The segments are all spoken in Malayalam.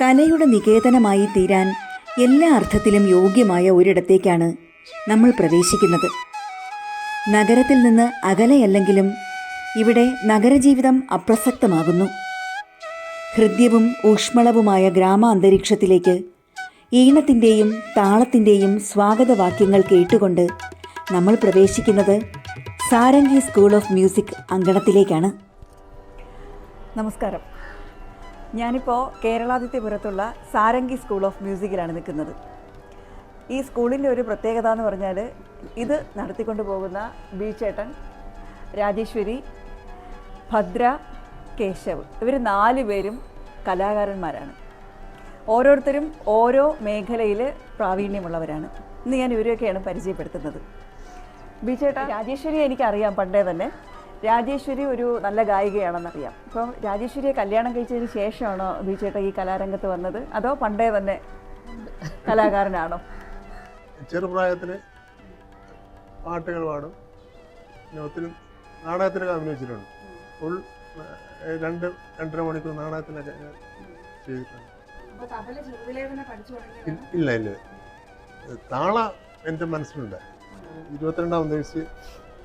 കലയുടെ നികേതനമായി തീരാൻ എല്ലാ അർത്ഥത്തിലും യോഗ്യമായ ഒരിടത്തേക്കാണ് നമ്മൾ പ്രവേശിക്കുന്നത്. നഗരത്തിൽ നിന്ന് അകലെയല്ലെങ്കിലും ഇവിടെ നഗരജീവിതം അപ്രസക്തമാകുന്നു. ഹൃദ്യവും ഊഷ്മളവുമായ ഗ്രാമാന്തരീക്ഷത്തിലേക്ക് ഈണത്തിന്റെയും താളത്തിന്റെയും സ്വാഗതവാക്യങ്ങൾ കേട്ടുകൊണ്ട് നമ്മൾ പ്രവേശിക്കുന്നത് സാരംഗി സ്കൂൾ ഓഫ് മ്യൂസിക് അങ്കണത്തിലേക്കാണ്. നമസ്കാരം. ഞാനിപ്പോൾ കേരളാദിത്യപുരത്തുള്ള സാരംഗി സ്കൂൾ ഓഫ് മ്യൂസിക്കിലാണ് നിൽക്കുന്നത്. ഈ സ്കൂളിന്റെ ഒരു പ്രത്യേകത എന്ന് പറഞ്ഞാൽ ഇത് നടത്തിക്കൊണ്ട് പോകുന്ന ബീച്ചേട്ടൻ രാജേശ്വരി ഭദ്ര കേശവ്. ഇവർ നാല് പേരും കലാകാരന്മാരാണ്. ഓരോരുത്തരും ഓരോ മേഖലയിൽ പ്രാവീണ്യമുള്ളവരാണ്. ഇന്ന് ഞാൻ ഇവരെയൊക്കെയാണ് പരിചയപ്പെടുത്തുന്നത്. ബീച്ചേട്ട രാജേശ്വരി എനിക്കറിയാം പണ്ടേ തന്നെ. രാജേശ്വരി ഒരു നല്ല ഗായികയാണെന്നറിയാം. അപ്പം രാജേശ്വരിയെ കല്യാണം കഴിച്ചതിന് ശേഷമാണോ ബിജേട്ട ഈ കലാരംഗത്ത് വന്നത്? അതോ പണ്ടേ തന്നെ കലാകാരനാണോ? ചെറുപ്രായത്തിൽ പാട്ടുകൾ പാടും. പിന്നെ ഒത്തിരി നാടകത്തിലൊക്കെ അഭിനയിച്ചിട്ടുണ്ട്. ഫുൾ രണ്ട് രണ്ടര മണിക്കൂർ നാടകത്തിനൊക്കെ ചെയ്തിട്ടുണ്ട്. ഇല്ല ഇല്ല. താള എന്റെ മനസ്സിലുണ്ട്. ഇരുപത്തിരണ്ടാം വയസ്സ്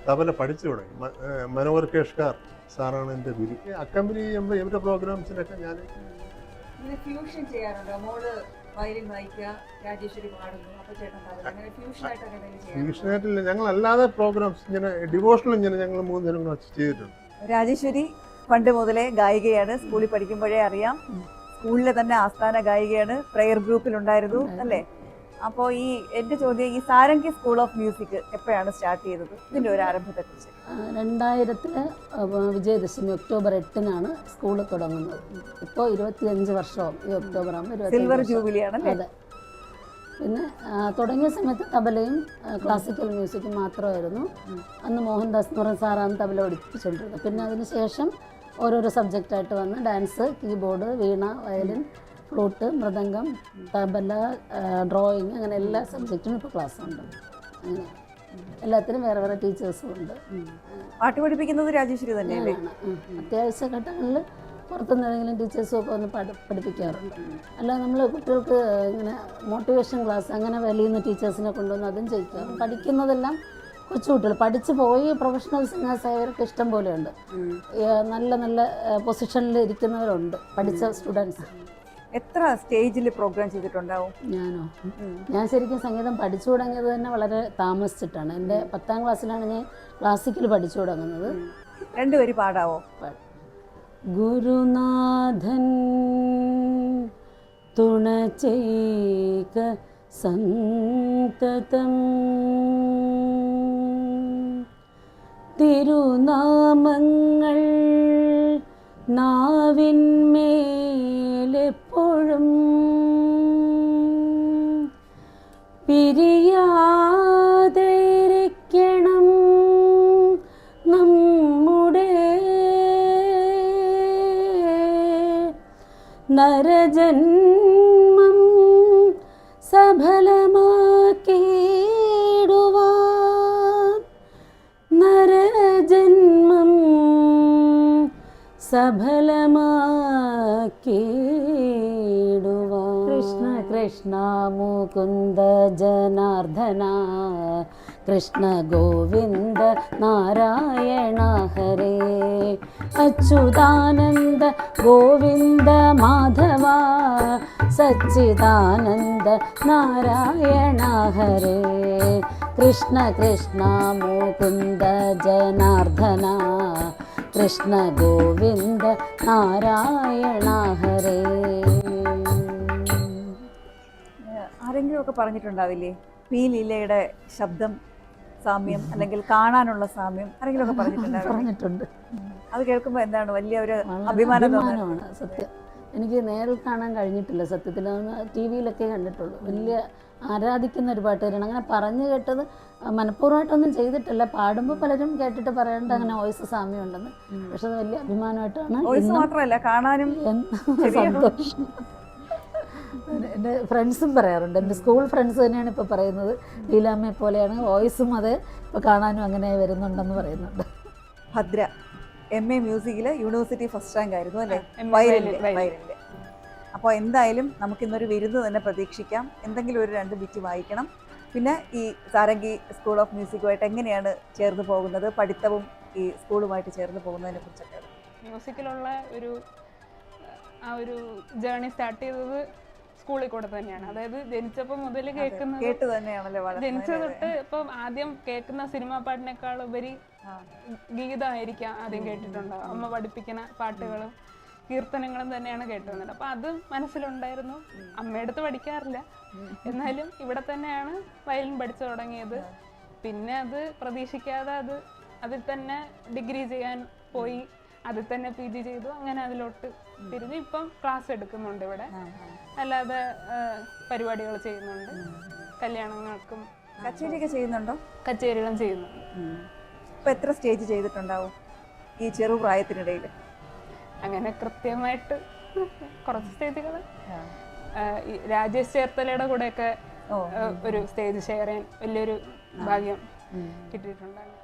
തബല പഠിച്ചു തുടങ്ങി. മനോഹർ കേഷ്കാർ സാറാണ് എന്റെ ഗുരു. അക്കമ്പനി ചെയ്യുമ്പോൾ ഇവരുടെ പ്രോഗ്രാംസിനൊക്കെ ഞാൻ ഫ്യൂഷൻ ചെയ്യാറുണ്ടോ? മോൾ വയലിൻ വായിക്കുക രാജേശ്വരി പാടുന്നു അപ്പോൾ ചേട്ടൻ അങ്ങനെ ഫ്യൂഷനായിട്ട് അങ്ങനെ ട്യൂഷനായിട്ടില്ല ഞങ്ങൾ അല്ലാതെ പ്രോഗ്രാംസ് ഇങ്ങനെ ഡിവോഷണൽ ഇങ്ങനെ ഞങ്ങൾ മൂന്ന് പേരും കൂടെ ചെയ്തിട്ടുണ്ട്. രാജേശ്വരി പണ്ട് മുതലേ ഗായികയാണ്. സ്കൂളിൽ പഠിക്കുമ്പോഴേ അറിയാം. സ്കൂളിലെ തന്നെ ആസ്ഥാന ഗായികയാണ്. പ്രെയർ ഗ്രൂപ്പിലുണ്ടായിരുന്നു അല്ലേ? അപ്പോൾ ഈ എന്റെ ചോദ്യം ഈ സാരംഗി സ്കൂൾ ഓഫ് മ്യൂസിക് എപ്പോഴാണ് സ്റ്റാർട്ട് ചെയ്തത്? ഇതിന്റെ ഒരു ആരംഭത്തെക്കുറിച്ച്. രണ്ടായിരത്തിൽ വിജയദശമി ഒക്ടോബർ എട്ടിനാണ് സ്കൂൾ തുടങ്ങുന്നത്. ഇപ്പോൾ ഇരുപത്തിയഞ്ച് വർഷവും ഈ ഒക്ടോബർ ആകുമ്പോൾ സിൽവർ ജൂബിലി ആണല്ലേ? അതെ. പിന്നെ തുടങ്ങിയ സമയത്ത് തബലയും ക്ലാസിക്കൽ മ്യൂസിക്കും മാത്രമായിരുന്നു. അന്ന് മോഹൻദാസ് എന്ന് പറയുന്ന സാറാണ് തബല പഠിപ്പിച്ചുകൊണ്ടിരുന്നത് പിന്നെ അതിന് ശേഷം ഓരോരോ സബ്ജക്റ്റായിട്ട് വന്ന് dance keyboard veena violin flute mridangam tabla drawing അങ്ങനെ എല്ലാ സബ്ജക്റ്റിനും ഇപ്പോൾ ക്ലാസ് ഉണ്ട് അങ്ങനെ എല്ലാത്തിനും വേറെ വേറെ ടീച്ചേഴ്സും ഉണ്ട്. പാട്ട് പഠിപ്പിക്കുന്നത് രാജേശ്വരി തന്നെയാണ്. അത്യാവശ്യ ഘട്ടങ്ങളിൽ പുറത്തുനിന്ന് ഏതെങ്കിലും ടീച്ചേഴ്സും ഒക്കെ ഒന്ന് പഠി പഠിപ്പിക്കാറുണ്ട്. അല്ല നമ്മൾ കുട്ടികൾക്ക് ഇങ്ങനെ മോട്ടിവേഷൻ ക്ലാസ് അങ്ങനെ വലിയുന്ന ടീച്ചേഴ്സിനെ കൊണ്ടുവന്ന് അതും ചെയ്യിക്കാറുണ്ട്. പഠിക്കുന്നതെല്ലാം കൊച്ചു പഠിച്ചു പോയി പ്രൊഫഷണൽ സിംഗേഴ്സ് ആയവർക്ക് ഇഷ്ടം പോലെയുണ്ട്. നല്ല നല്ല പൊസിഷനിൽ ഇരിക്കുന്നവരുണ്ട്. പഠിച്ച സ്റ്റുഡൻസ്. എത്ര സ്റ്റേജിൽ പ്രോഗ്രാം ചെയ്തിട്ടുണ്ടാവും? ഞാനോ? ഞാൻ ശരിക്കും സംഗീതം പഠിച്ചു തുടങ്ങിയത് തന്നെ വളരെ താമസിച്ചിട്ടാണ്. എന്റെ പത്താം ക്ലാസ്സിലാണ് ഞാൻ ക്ലാസിക്കൽ പഠിച്ചു തുടങ്ങുന്നത്. രണ്ടുപേര് പാടാവോ? ഗുരുനാഥൻ തുണ ചെയ്ക സന്തതം. തിരുനാമങ്ങൾ നാവിന്മേലെപ്പോഴും പിരിയാതിരിക്കണം നമ്മുടെ നരജന്മം കൃഷ്ണ ഗോവിന്ദ നാരായണ ഹരേ. അച്യുതാനന്ദ ഗോവിന്ദ മാധവ. സച്ചിദാനന്ദ നാരായണ ഹരേ. കൃഷ്ണ കൃഷ്ണ മുകുന്ദ ജനാർദ്ദന. കൃഷ്ണ ഗോവിന്ദ നാരായണ ഹരേ. ആരെങ്കിലും ഒക്കെ പറഞ്ഞിട്ടുണ്ടാവില്ലേ? പി ലീലയുടെ ശബ്ദം സാമ്യം അല്ലെങ്കിൽ കാണാനുള്ള സാമ്യം ആരെങ്കിലും ഒക്കെ പറഞ്ഞിട്ടുണ്ട്. അത് കേൾക്കുമ്പോൾ എന്താണ് വലിയ ഒരു അഭിമാനം അഭിമാനമാണ് സത്യം. എനിക്ക് നേരിൽ കാണാൻ കഴിഞ്ഞിട്ടില്ല സത്യത്തിൽ. ടി വിയിലൊക്കെ കണ്ടിട്ടുള്ളൂ. വലിയ ആരാധിക്കുന്ന ഒരു പാട്ടുകാരാണ് അങ്ങനെ പറഞ്ഞു കേട്ടത് മനഃപൂർവമായിട്ടൊന്നും ചെയ്തിട്ടില്ല. പാടുമ്പോൾ പലരും കേട്ടിട്ട് പറയേണ്ട അങ്ങനെ വോയിസ് സാമ്യം ഉണ്ടെന്ന് പക്ഷെ അത് വലിയ അഭിമാനമായിട്ടാണ് വോയിസ് മാത്രമല്ല കാണാനും സന്തോഷം. എന്റെ ഫ്രണ്ട്സും പറയാറുണ്ട്. എന്റെ സ്കൂൾ ഫ്രണ്ട്സ് തന്നെയാണ് ഇപ്പോൾ പറയുന്നത്. ലീലാമ്മയെ പോലെയാണ് വോയിസും അത് ഇപ്പോൾ കാണാനും അങ്ങനെ വരുന്നുണ്ടെന്ന് പറയുന്നുണ്ട്. ഭദ്ര എം എ മ്യൂസിക്കിൽ യൂണിവേഴ്സിറ്റി ഫസ്റ്റ് റാങ്ക് ആയിരുന്നു അല്ലേ. വയലിന്റെ അപ്പോൾ എന്തായാലും നമുക്കിന്നൊരു വിരുന്ന് തന്നെ പ്രതീക്ഷിക്കാം. എന്തെങ്കിലും ഒരു രണ്ട് ബിറ്റ് വായിക്കണം. പിന്നെ ഈ സാരംഗി സ്കൂൾ ഓഫ് മ്യൂസിക്കുമായിട്ട് എങ്ങനെയാണ് ചേർന്ന് പോകുന്നത്? പഠിത്തവും ഈ സ്കൂളുമായിട്ട് ചേർന്ന് പോകുന്നതിനെ കുറിച്ചൊക്കെ. മ്യൂസിക്കിലുള്ള ഒരു ആ ഒരു ജേർണി സ്റ്റാർട്ട് ചെയ്തത് സ്കൂളിൽ കൂടെ തന്നെയാണ്. അതായത് ജനിച്ചപ്പോൾ മുതൽ കേൾക്കുന്നത് കേട്ട് തന്നെയാണല്ലോ ജനിച്ച വളർന്നത് തൊട്ട് ഇപ്പം ആദ്യം കേൾക്കുന്ന സിനിമാ പാട്ടിനേക്കാൾ ഉപരി ഗീത ഗീതമായിരിക്കാം ആദ്യം കേട്ടിട്ടുണ്ടാവും അമ്മ പഠിപ്പിക്കുന്ന പാട്ടുകളും കീർത്തനങ്ങളും തന്നെയാണ് കേട്ടുവന്നത് അപ്പൊ അത് മനസ്സിലുണ്ടായിരുന്നു. അമ്മയടുത്ത് പഠിക്കാറില്ല. എന്നാലും ഇവിടെ തന്നെയാണ് വയലിൻ പഠിച്ചു തുടങ്ങിയത്. പിന്നെ അത് പ്രതീക്ഷിക്കാതെ അത് അതിൽ തന്നെ ഡിഗ്രി ചെയ്യാൻ പോയി. അതിൽ തന്നെ പി ജി ചെയ്തു. അങ്ങനെ അതിലോട്ട് തിരിഞ്ഞ് ഇപ്പം ക്ലാസ് എടുക്കുന്നുണ്ട് ഇവിടെ. അല്ലാതെ പരിപാടികൾ ചെയ്യുന്നുണ്ട്. കല്യാണങ്ങൾക്കും കച്ചേരിയൊക്കെ ചെയ്യുന്നുണ്ടോ? കച്ചേരികളും ചെയ്യുന്നുണ്ട്. ഇപ്പൊ എത്ര സ്റ്റേജ് ചെയ്തിട്ടുണ്ടാവും ഈ ചെറു പ്രായത്തിനിടയിൽ? അങ്ങനെ കൃത്യമായിട്ട് കുറച്ച് സ്റ്റേജുകൾ രാജേഷ് ചേർത്തലയുടെ കൂടെയൊക്കെ ഒക്കെ ഒരു സ്റ്റേജ് ഷെയർ ചെയ്യാൻ വലിയൊരു ഭാഗ്യം കിട്ടിയിട്ടുണ്ടായിരുന്നു.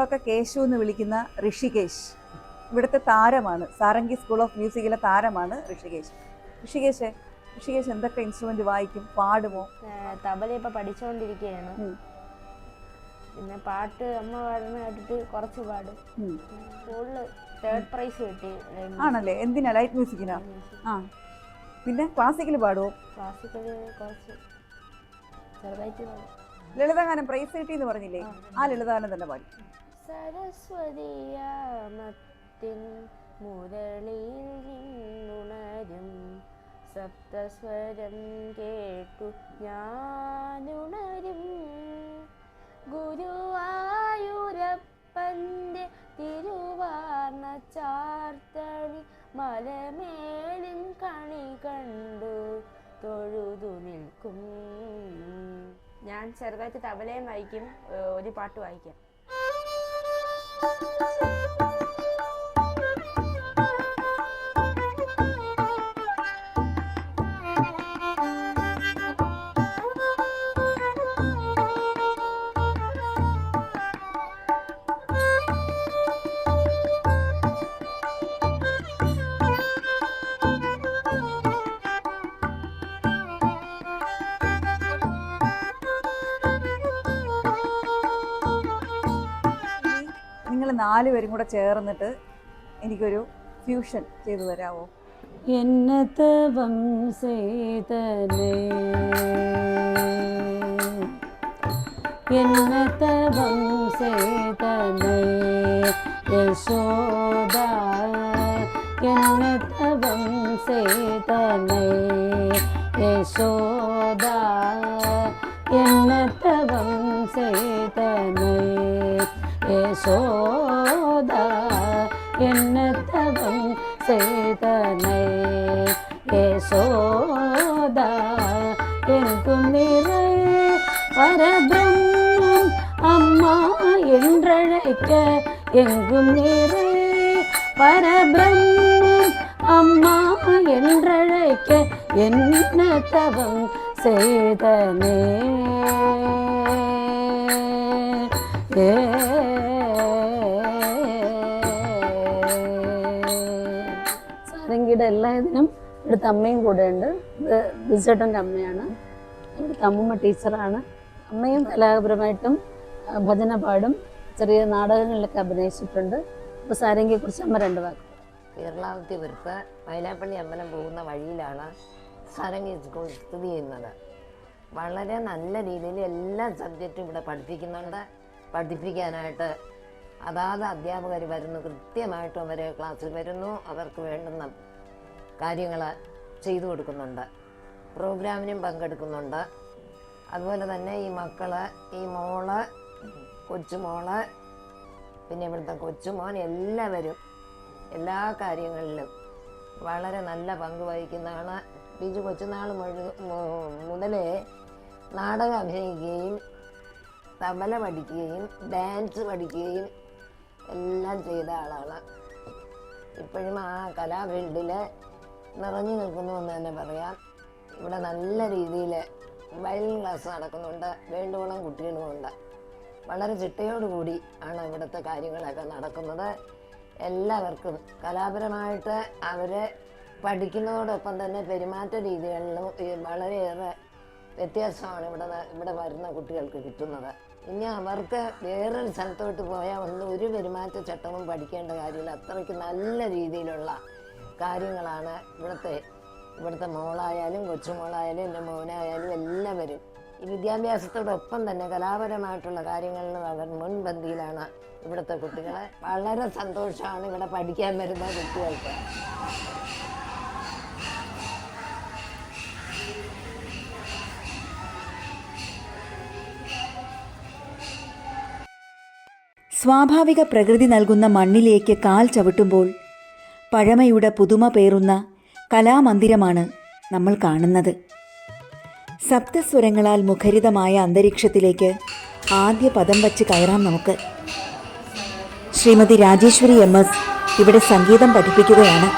നമ്മളൊക്കെ കേശു എന്ന് വിളിക്കുന്ന ഋഷികേശ്. ഇവിടുത്തെ താരമാണ്. സാരംഗി സ്കൂൾ ഓഫ് മ്യൂസിക്കിലെ താരമാണ് ഋഷികേശ്. ഋഷികേശ് ഋഷികേശ് എന്തൊക്കെ ഇൻസ്ട്രുമെന്റ് വായിക്കും? പാടുമോ? തബല ഇപ്പൊ പഠിച്ചുകൊണ്ടിരിക്കുകയാണ് പിന്നെ പാട്ട് അമ്മ പാടുന്ന കേട്ടിട്ട് കുറച്ച് പാടും. സ്കൂളിൽ തേർഡ് പ്രൈസ് കിട്ടി. ആണല്ലേ? എന്തിനാ? ലൈറ്റ് മ്യൂസിക്കിനാ ആ. പിന്നെ ക്ലാസിക്കൽ പാടുമോ ക്ലാസിക്കൽ കുറച്ച് ചെറുതായിട്ട് പാടും. ലളിതഗാനം പ്രൈസ് കിട്ടി എന്ന് പറഞ്ഞില്ലേ ആ ലളിതഗാനം തന്നെ പാടി. സരസ്വതിയാമത്തിൻ മുരളിയിൽ നിന്നുണരും സപ്തസ്വരം കേട്ടു ഞാനുണരും. ഗുരുവായൂരപ്പന്റെ തിരുവാർണ ചാർത്തണി മലമേലിൻ കണി കണ്ടു തൊഴുതു നിൽക്കും. ഞാൻ ചെറുതായിട്ട് തബലയും വായിക്കും ഒരു പാട്ട് വായിക്കാം. thank you നിങ്ങൾ നാലുപേരും കൂടെ ചേർന്നിട്ട് എനിക്കൊരു ഫ്യൂഷൻ ചെയ്തു തരാമോ എന്നതവം സേതനേ. എന്നതവം സേതനേ. യശോദ. എന്നതവം സേതനേ. യശോദ. എന്നതവം സേതനേ. யசோதா என்ன தவம் செய்தனை? யசோதா எங்கும் நிறை பரபிரம் அம்மா என்றழைக்க எங்கும் நிறை பரபிரம் அம்மா என்றழைக்க என்ன தவம் செய்தனே? കൂടായതിനും ഇവിടുത്തെ അമ്മയും കൂടെ ഉണ്ട് ഇത് ബിജേട്ടന്റെ അമ്മയാണ്. ഇവിടുത്തെ അമ്മൂമ്മ ടീച്ചറാണ്. അമ്മയും കലാപരമായിട്ടും ഭജന പാടും ചെറിയ നാടകങ്ങളിലൊക്കെ അഭിനയിച്ചിട്ടുണ്ട്. അപ്പോൾ സാരംഗിയെക്കുറിച്ച് അമ്മ രണ്ട് വാക്ക് കേരളാവത്യപുരത്ത് വയലാപ്പള്ളി അമ്പലം പോകുന്ന വഴിയിലാണ് സാരംഗി സ്കൂൾ സ്ഥിതി ചെയ്യുന്നത്. വളരെ നല്ല രീതിയിൽ എല്ലാ സബ്ജക്റ്റും ഇവിടെ പഠിപ്പിക്കുന്നുണ്ട്. പഠിപ്പിക്കാനായിട്ട് അതാത് അധ്യാപകർ വരുന്നു. കൃത്യമായിട്ടും അവർ ക്ലാസ്സിൽ വരുന്നു. അവർക്ക് വേണ്ടുന്ന കാര്യങ്ങൾ ചെയ്തു കൊടുക്കുന്നുണ്ട്. പ്രോഗ്രാമിനും പങ്കെടുക്കുന്നുണ്ട്. അതുപോലെ തന്നെ ഈ മക്കൾ ഈ മോൾ കൊച്ചുമോൾ പിന്നെ ഇവിടുത്തെ കൊച്ചുമോൻ എല്ലാവരും എല്ലാ കാര്യങ്ങളിലും വളരെ നല്ല പങ്ക് വഹിക്കുന്നതാണ്. ബിജു കൊച്ചുനാൾ മുഴു- മുതലേ നാടകം അഭിനയിക്കുകയും തബല പഠിക്കുകയും ഡാൻസ് പഠിക്കുകയും എല്ലാം ചെയ്ത ആളാണ്. ഇപ്പോഴും ആ കലാഫീൽഡിൽ നിറഞ്ഞു നിൽക്കുന്നു എന്ന് തന്നെ പറയാം. ഇവിടെ നല്ല രീതിയിൽ വയലിൻ ക്ലാസ് നടക്കുന്നുണ്ട് വേണ്ടുവോളം കുട്ടികളുമുണ്ട്. വളരെ ചിട്ടയോടുകൂടി ആണ് ഇവിടുത്തെ കാര്യങ്ങളൊക്കെ നടക്കുന്നത്. എല്ലാവർക്കും കലാപരമായിട്ട് അവരെ പഠിക്കുന്നതോടൊപ്പം തന്നെ പെരുമാറ്റ രീതികളിലും വളരെയേറെ വ്യത്യാസമാണ് ഇവിടെ ഇവിടെ വരുന്ന കുട്ടികൾക്ക് കിട്ടുന്നത്. ഇനി അവർക്ക് വേറൊരു സ്ഥലത്തോട്ട് പോയാൽ ഒന്നും ഒരു പെരുമാറ്റച്ചട്ടവും പഠിക്കേണ്ട കാര്യമില്ല. അത്രയ്ക്ക് നല്ല രീതിയിലുള്ള കാര്യങ്ങളാണ് ഇവിടുത്തെ ഇവിടുത്തെ മോളായാലും കൊച്ചുമോളായാലും എന്റെ മോനായാലും എല്ലാവരും. ഈ വിദ്യാഭ്യാസത്തോടൊപ്പം തന്നെ കലാപരമായിട്ടുള്ള കാര്യങ്ങളിൽ അവർ മുൻപന്തിയിലാണ് ഇവിടുത്തെ കുട്ടികളെ. വളരെ സന്തോഷമാണ് ഇവിടെ പഠിക്കാൻ വരുന്ന കുട്ടികൾക്ക്. സ്വാഭാവിക പ്രകൃതി നൽകുന്ന മണ്ണിലേക്ക് കാൽ ചവിട്ടുമ്പോൾ പഴമയുടെ പുതുമ പേറുന്ന കലാമന്ദിരമാണ് നമ്മൾ കാണുന്നത്. സപ്തസ്വരങ്ങളാൽ മുഖരിതമായ അന്തരീക്ഷത്തിലേക്ക് ആദ്യ പദം വച്ച് കയറാം നമുക്ക്. ശ്രീമതി രാജേശ്വരി എം എസ് ഇവിടെ സംഗീതം പഠിപ്പിക്കുകയാണ്.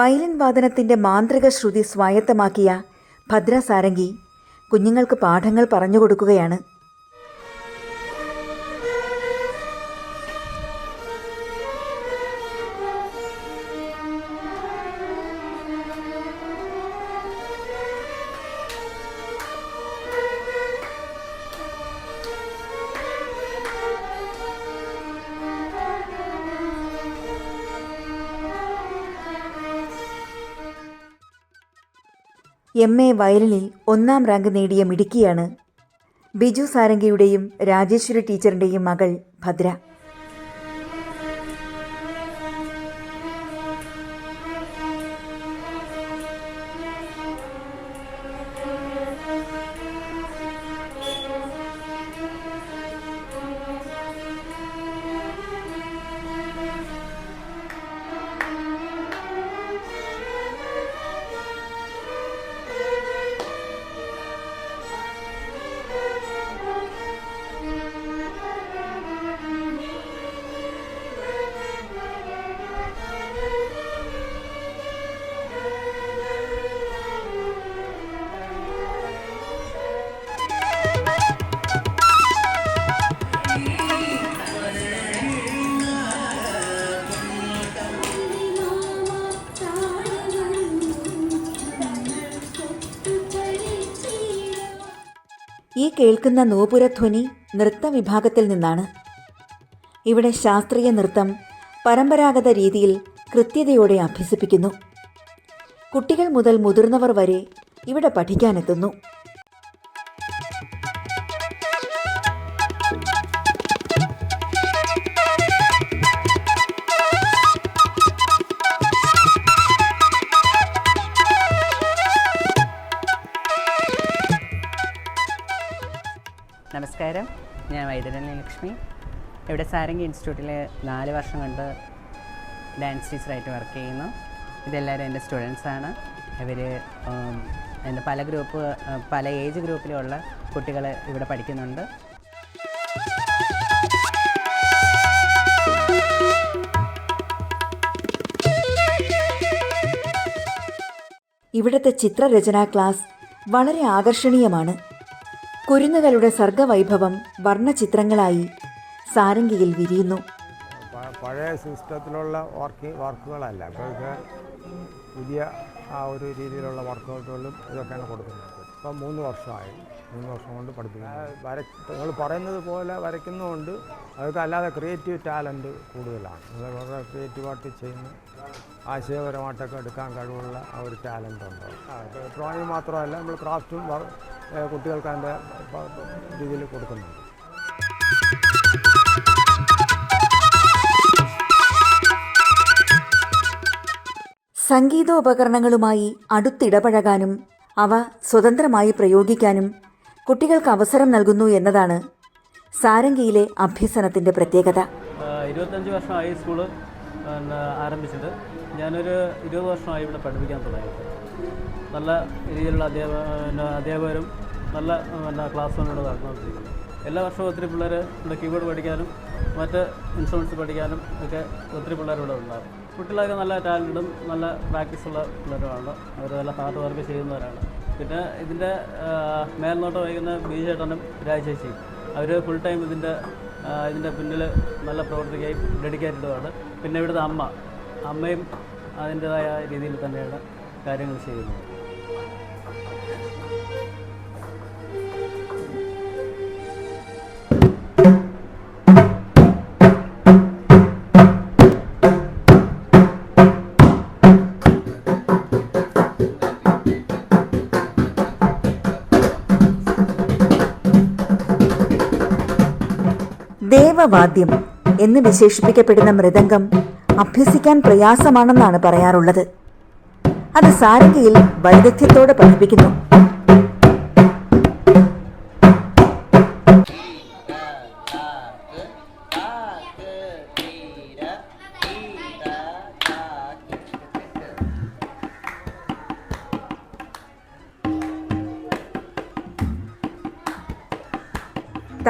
വയലിൻ വാദനത്തിന്റെ മാന്ത്രിക ശ്രുതി സ്വായത്തമാക്കിയ ഭദ്രസാരംഗി കുഞ്ഞുങ്ങൾക്ക് പാഠങ്ങൾ പറഞ്ഞു കൊടുക്കുകയാണ് എം എ വയലിനിൽ ഒന്നാം റാങ്ക് നേടിയ മിടുക്കിയാണ് ബിജു സാരംഗിയുടെയും രാജേശ്വരി ടീച്ചറിന്റെയും മകൾ ഭദ്ര. ഈ കേൾക്കുന്ന നൂപുരധ്വനി നൃത്തവിഭാഗത്തിൽ നിന്നാണ്. ഇവിടെ ശാസ്ത്രീയ നൃത്തം പരമ്പരാഗത രീതിയിൽ കൃത്യതയോടെ അഭ്യസിപ്പിക്കുന്നു. കുട്ടികൾ മുതൽ മുതിർന്നവർ വരെ ഇവിടെ പഠിക്കാനെത്തുന്നു. ഇവിടെ സാരംഗി ഇൻസ്റ്റിറ്റ്യൂട്ടിൽ നാല് വർഷം കൊണ്ട് ഡാൻസ് ടീച്ചറായിട്ട് വർക്ക് ചെയ്യുന്നു. ഇതെല്ലാവരും എന്റെ സ്റ്റുഡൻസാണ് ഇവർ എന്റെ പല ഗ്രൂപ്പ് പല ഏജ് ഗ്രൂപ്പിലുള്ള കുട്ടികൾ ഇവിടെ പഠിക്കുന്നുണ്ട്. ഇവിടുത്തെ ചിത്രരചനാ ക്ലാസ് വളരെ ആകർഷണീയമാണ്. കുരുന്നുകളുടെ സർഗവൈഭവം വർണചിത്രങ്ങളായി സാരംഗിയിൽ വിരിയുന്നു. പഴയ സിസ്റ്റത്തിലുള്ള വർക്ക് വർക്കുകളല്ല. ഇപ്പോഴത്തെ പുതിയ ആ ഒരു രീതിയിലുള്ള വർക്കൗട്ടുകളും ഇതൊക്കെയാണ് കൊടുക്കുന്നത്. ഇപ്പം മൂന്ന് വർഷമായി. മൂന്ന് വർഷം കൊണ്ട് പഠിപ്പിക്കുന്നത് വര നിങ്ങൾ പറയുന്നത് പോലെ വരയ്ക്കുന്നുമുണ്ട് അതൊക്കെ അല്ലാതെ ക്രിയേറ്റീവ് ടാലന്റ് കൂടുതലാണ്. നിങ്ങൾ വളരെ ക്രിയേറ്റീവായിട്ട് ചെയ്യുന്ന. ആശയപരമായിട്ടൊക്കെ എടുക്കാൻ കഴിവുള്ള ആ ഒരു ടാലന്റ് ഉണ്ട്. ഡ്രോയിങ് മാത്രമല്ല നമ്മൾ ക്രാഫ്റ്റും കുട്ടികൾക്ക് അതിന്റെ രീതിയിൽ കൊടുക്കുന്നുണ്ട്. സംഗീതോപകരണങ്ങളുമായി അടുത്തിടപഴകാനും അവ സ്വതന്ത്രമായി പ്രയോഗിക്കാനും കുട്ടികൾക്ക് അവസരം നൽകുന്നു എന്നതാണ് സാരംഗിയിലെ അഭ്യസനത്തിന്റെ പ്രത്യേകത. ഇരുപത്തഞ്ച് വർഷമായി സ്കൂൾ ആരംഭിച്ചിട്ട് ഞാനൊരു ഇരുപത് വർഷമായി ഇവിടെ പഠിപ്പിക്കാൻ തുടങ്ങിയിട്ട് നല്ല രീതിയിലുള്ള അധ്യാപക അധ്യാപകരും നല്ല ക്ലാസ് റൂമിലൂടെ നടന്നുകൊണ്ടിരിക്കുന്നു. എല്ലാ വർഷവും ഒത്തിരി പിള്ളേർ ഇവിടെ കീബോർഡ് പഠിക്കാനും മറ്റ് ഇൻസ്ട്രുമെന്റ്സ് പഠിക്കാനും ഒക്കെ ഒത്തിരി പിള്ളേർ ഇവിടെ ഉണ്ടാകും കുട്ടികളൊക്കെ നല്ല ടാലന്റും നല്ല പ്രാക്ടീസുള്ള പിള്ളേരുമാണ്. അവർ നല്ല ഹാർഡ് വർക്ക് ചെയ്യുന്നവരാണ്. പിന്നെ ഇതിന്റെ മേൽനോട്ടം വഹിക്കുന്ന ബി ചേട്ടനും രാജേച്ചിയും അവർ ഫുൾ ടൈം ഇതിന്റെ ഇതിന്റെ പിന്നിൽ നല്ല പ്രവർത്തിക്കുകയും ഡെഡിക്കേറ്റഡുമാണ് പിന്നെ ഇവിടുത്തെ അമ്മ. അമ്മയും അതിന്റേതായ രീതിയിൽ തന്നെയാണ് കാര്യങ്ങൾ ചെയ്യുന്നത്. ദേവവാദ്യം എന്ന് വിശേഷിപ്പിക്കപ്പെടുന്ന മൃദംഗം അഭ്യസിക്കാൻ പ്രയാസമാണെന്നാണ് പറയാറുള്ളത്. അത് സാരംഗിയിൽ വൈദഗ്ധ്യത്തോടെ പഠിപ്പിക്കുന്നു.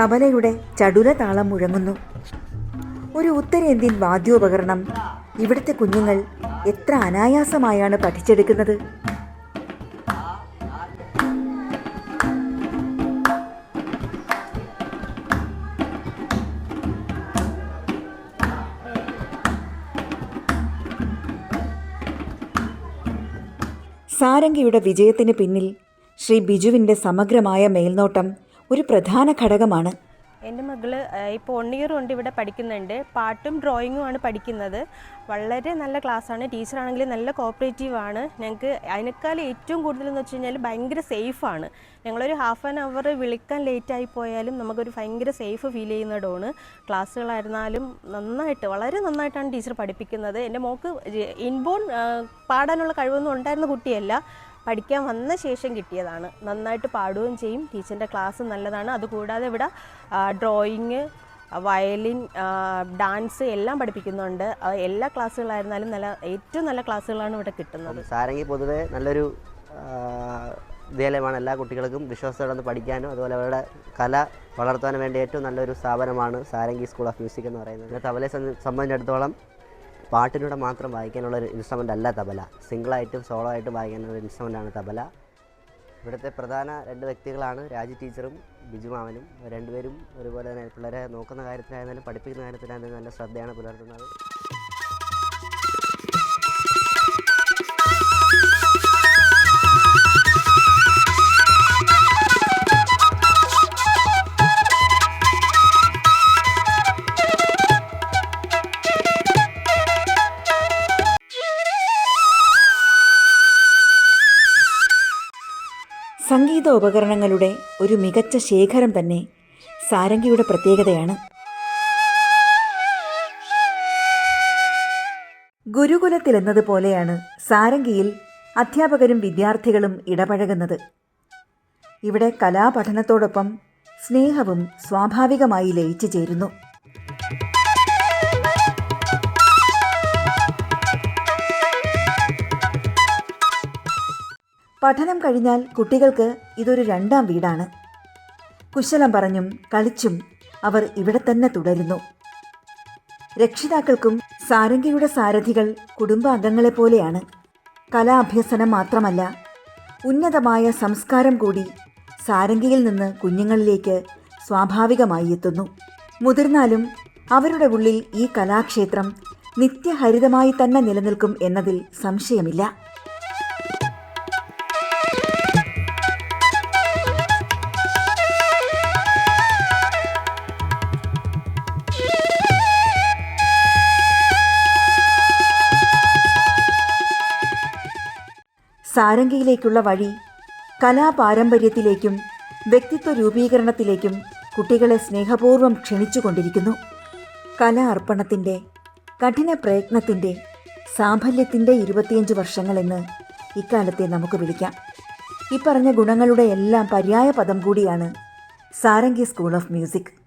തബലയുടെ ചടുല താളം മുഴങ്ങുന്നു. ഒരു ഉത്തരേന്ത്യൻ വാദ്യോപകരണം. ഇവിടുത്തെ കുഞ്ഞുങ്ങൾ എത്ര അനായാസമായാണ് പഠിച്ചെടുക്കുന്നത്? സാരംഗിയുടെ വിജയത്തിന് പിന്നിൽ ശ്രീ ബിജുവിന്റെ സമഗ്രമായ മേൽനോട്ടം ഒരു പ്രധാന ഘടകമാണ്. എന്റെ മകൾ ഇപ്പോൾ വൺ ഇയർ കൊണ്ട് ഇവിടെ പഠിക്കുന്നുണ്ട്. പാട്ടും ഡ്രോയിങ്ങും ആണ് പഠിക്കുന്നത്. വളരെ നല്ല ക്ലാസ്സാണ് ടീച്ചറാണെങ്കിൽ നല്ല കോപ്പറേറ്റീവ് ആണ്. ഞങ്ങൾക്ക് അതിനേക്കാൾ ഏറ്റവും കൂടുതൽ എന്ന് വെച്ച് കഴിഞ്ഞാൽ ഭയങ്കര സേഫാണ് ഞങ്ങളൊരു ഹാഫ് ആൻ അവർ വിളിക്കാൻ ലേറ്റ് ആയി പോയാലും നമുക്കൊരു ഭയങ്കര സേഫ് ഫീൽ ചെയ്യുന്നതാണ് ക്ലാസ്സുകളായിരുന്നാലും നന്നായിട്ട് വളരെ നന്നായിട്ടാണ് ടീച്ചർ പഠിപ്പിക്കുന്നത്. എന്റെ മോക്ക് ഇൻബോൺ പാടാനുള്ള കഴിവൊന്നും ഉണ്ടായിരുന്ന കുട്ടിയല്ല. പഠിക്കാൻ വന്ന ശേഷം കിട്ടിയതാണ്. നന്നായിട്ട് പാടുകയും ചെയ്യും. ടീച്ചറിന്റെ ക്ലാസ് നല്ലതാണ്. അതുകൂടാതെ ഇവിടെ ഡ്രോയിങ് വയലിൻ ഡാൻസ് എല്ലാം പഠിപ്പിക്കുന്നുണ്ട്. എല്ലാ ക്ലാസ്സുകളായിരുന്നാലും നല്ല ഏറ്റവും നല്ല ക്ലാസ്സുകളാണ് ഇവിടെ കിട്ടുന്നത്. സാരംഗി പൊതുവെ നല്ലൊരു വിദ്യാലയമാണ് എല്ലാ കുട്ടികൾക്കും വിശ്വാസത്തോടെ ഒന്ന് പഠിക്കാനും അതുപോലെ അവരുടെ കല വളർത്താനും വേണ്ടി ഏറ്റവും നല്ലൊരു സ്ഥാപനമാണ് സാരംഗി സ്കൂൾ ഓഫ് മ്യൂസിക് എന്ന് പറയുന്നത്. സംബ- സംബന്ധിച്ചിടത്തോളം പാട്ടിലൂടെ മാത്രം വായിക്കാനുള്ള ഒരു ഇൻസ്ട്രുമെന്റ് അല്ല തബല. സിംഗിളായിട്ടും സോളോ ആയിട്ടും വായിക്കാനുള്ള ഒരു ഇൻസ്ട്രുമെന്റാണ് തബല. ഇവിടുത്തെ പ്രധാന രണ്ട് വ്യക്തികളാണ് രാജി ടീച്ചറും ബിജു മാമനും. രണ്ടുപേരും ഒരുപോലെ തന്നെ പിള്ളേരെ നോക്കുന്ന കാര്യത്തിലായിരുന്നാലും പഠിപ്പിക്കുന്ന കാര്യത്തിലായിരുന്നാലും നല്ല ശ്രദ്ധയാണ് പുലർത്തുന്നത്. ഉപകരണങ്ങളുടെ ഒരു മികച്ച ശേഖരം തന്നെ സാരംഗിയുടെ പ്രത്യേകതയാണ്. ഗുരുകുലത്തിലെന്നതുപോലെയാണ് സാരംഗിയിൽ അധ്യാപകരും വിദ്യാർത്ഥികളും ഇടപഴകുന്നത്. ഇവിടെ കലാപഠനത്തോടൊപ്പം സ്നേഹവും സ്വാഭാവികമായി ലയിച്ചു ചേരുന്നു. പഠനം കഴിഞ്ഞാൽ കുട്ടികൾക്ക് ഇതൊരു രണ്ടാം വീടാണ്. കുശലം പറഞ്ഞും കളിച്ചും അവർ ഇവിടെ തന്നെ തുടരുന്നു. രക്ഷിതാക്കൾക്കും സാരംഗിയുടെ സാരഥികൾ കുടുംബാംഗങ്ങളെപ്പോലെയാണ് കലാഭ്യസനം മാത്രമല്ല ഉന്നതമായ സംസ്കാരം കൂടി സാരംഗിയിൽ നിന്ന് കുഞ്ഞുങ്ങളിലേക്ക് സ്വാഭാവികമായി എത്തുന്നു. മുതിർന്നാലും അവരുടെ ഉള്ളിൽ ഈ കലാക്ഷേത്രം നിത്യഹരിതമായി തന്നെ നിലനിൽക്കും എന്നതിൽ സംശയമില്ല. സാരംഗിയിലേക്കുള്ള വഴി കലാപാരമ്പര്യത്തിലേക്കും വ്യക്തിത്വ രൂപീകരണത്തിലേക്കും കുട്ടികളെ സ്നേഹപൂർവം ക്ഷണിച്ചുകൊണ്ടിരിക്കുന്നു. കലാ അർപ്പണത്തിന്റെ കഠിന പ്രയത്നത്തിന്റെ സാഫല്യത്തിന്റെ ഇരുപത്തിയഞ്ച് വർഷങ്ങളെന്ന് ഇക്കാലത്തെ നമുക്ക് വിളിക്കാം. ഇപ്പറഞ്ഞ ഗുണങ്ങളുടെ എല്ലാം പര്യായ പദം കൂടിയാണ് സാരംഗി സ്കൂൾ ഓഫ് മ്യൂസിക്.